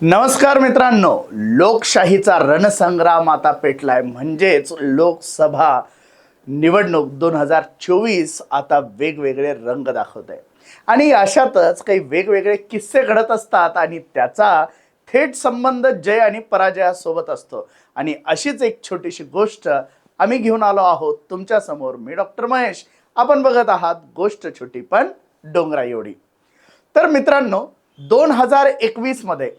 नमस्कार मित्रांनो लोकशाहीचा रणसंग्राम आता पेटलाय. म्हणजेच लोकसभा निवडणूक दोन हजार चोवीस आता वेगवेगळे रंग दाखवत आहे. आणि अशातच काही वेगवेगळे किस्से घडत असतात आणि त्याचा थेट संबंध जय आणि पराजयासोबत असतो. आणि अशीच एक छोटीशी गोष्ट आम्ही घेऊन आलो आहोत तुमच्यासमोर. मी डॉक्टर महेश. आपण बघत आहात गोष्ट छोटी पण डोंगरा एवढी तर मित्रांनो दोन हजार एकवीसमध्ये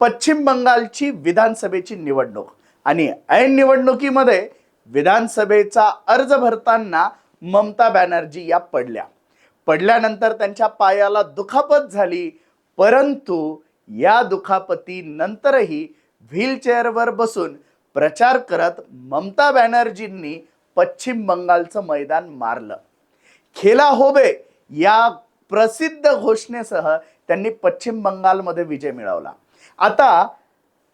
पश्चिम बंगालची विधानसभेची निवडणूक. आणि ऐन निवडणुकीमध्ये विधानसभेचा अर्ज भरताना ममता बॅनर्जी या पडल्या. पडल्यानंतर त्यांच्या पायाला दुखापत झाली परंतु या दुखापतीनंतरही व्हीलचेअरवर बसून प्रचार करत ममता बॅनर्जींनी पश्चिम बंगालचं मैदान मारलं. खेला होबे या प्रसिद्ध घोषणेसह त्यांनी पश्चिम बंगालमध्ये विजय मिळवला. आता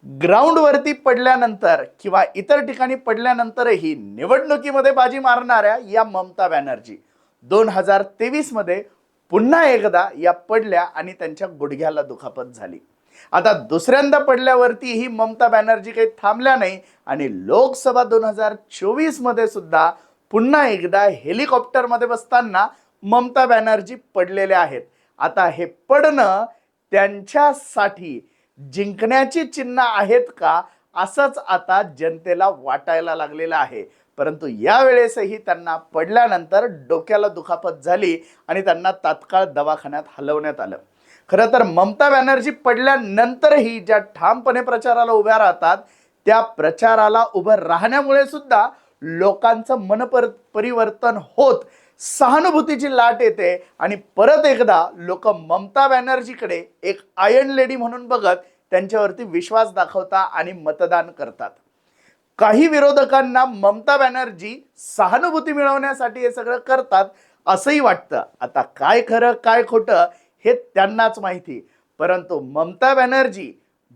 ग्राउंडवरती पडल्यानंतर किंवा इतर ठिकाणी पडल्यानंतरही निवडणुकीमध्ये बाजी मारणाऱ्या या ममता बॅनर्जी दोन हजार तेवीसमध्ये पुन्हा एकदा या पडल्या आणि त्यांच्या गुडघ्याला दुखापत झाली. आता दुसऱ्यांदा पडल्यावरती ही ममता बॅनर्जी काही थांबल्या नाही आणि लोकसभा दोन हजार चोवीसमध्ये सुद्धा पुन्हा एकदा हेलिकॉप्टरमध्ये बसताना ममता बॅनर्जी पडलेल्या आहेत. आता हे पडणं त्यांच्यासाठी जिंकण्याची चिन्ह आहेत का असंच आता जनतेला वाटायला लागलेलं आहे. परंतु यावेळेसही त्यांना पडल्यानंतर डोक्याला दुखापत झाली आणि त्यांना तात्काळ दवाखान्यात हलवण्यात आलं. खरं तर ममता बॅनर्जी पडल्यानंतरही ज्या ठामपणे प्रचाराला उभ्या राहतात त्या प्रचाराला उभं राहण्यामुळे सुद्धा लोकांचं मनपर परिवर्तन होत सहानुभूतीची लाट येते आणि परत एकदा लोक ममता बॅनर्जीकडे एक आयर्न लेडी म्हणून बघत त्यांच्यावरती विश्वास दाखवता आणि मतदान करतात. काही विरोधकांना ममता बॅनर्जी सहानुभूती मिळवण्यासाठी हे सगळं करतात असंही वाटतं. आता काय खरं काय खोटं हे त्यांनाच माहिती. परंतु ममता बॅनर्जी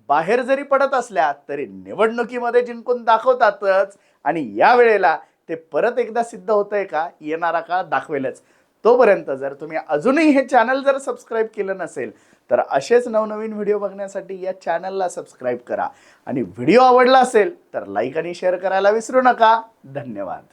बाहेर जरी पडत असल्या तरी निवडणुकीमध्ये जिंकून दाखवतातच. आणि या वेळेला ते परत एकदा सिद्ध होतंय का येणारा काळ दाखवेलच. तोपर्यंत जर तुम्ही अजूनही हे चॅनल जर सबस्क्राईब केलं नसेल तर असेच नवनवीन व्हिडिओ बघण्यासाठी या चॅनलला सबस्क्राईब करा. आणि व्हिडिओ आवडला असेल तर लाईक आणि शेअर करायला विसरू नका. धन्यवाद.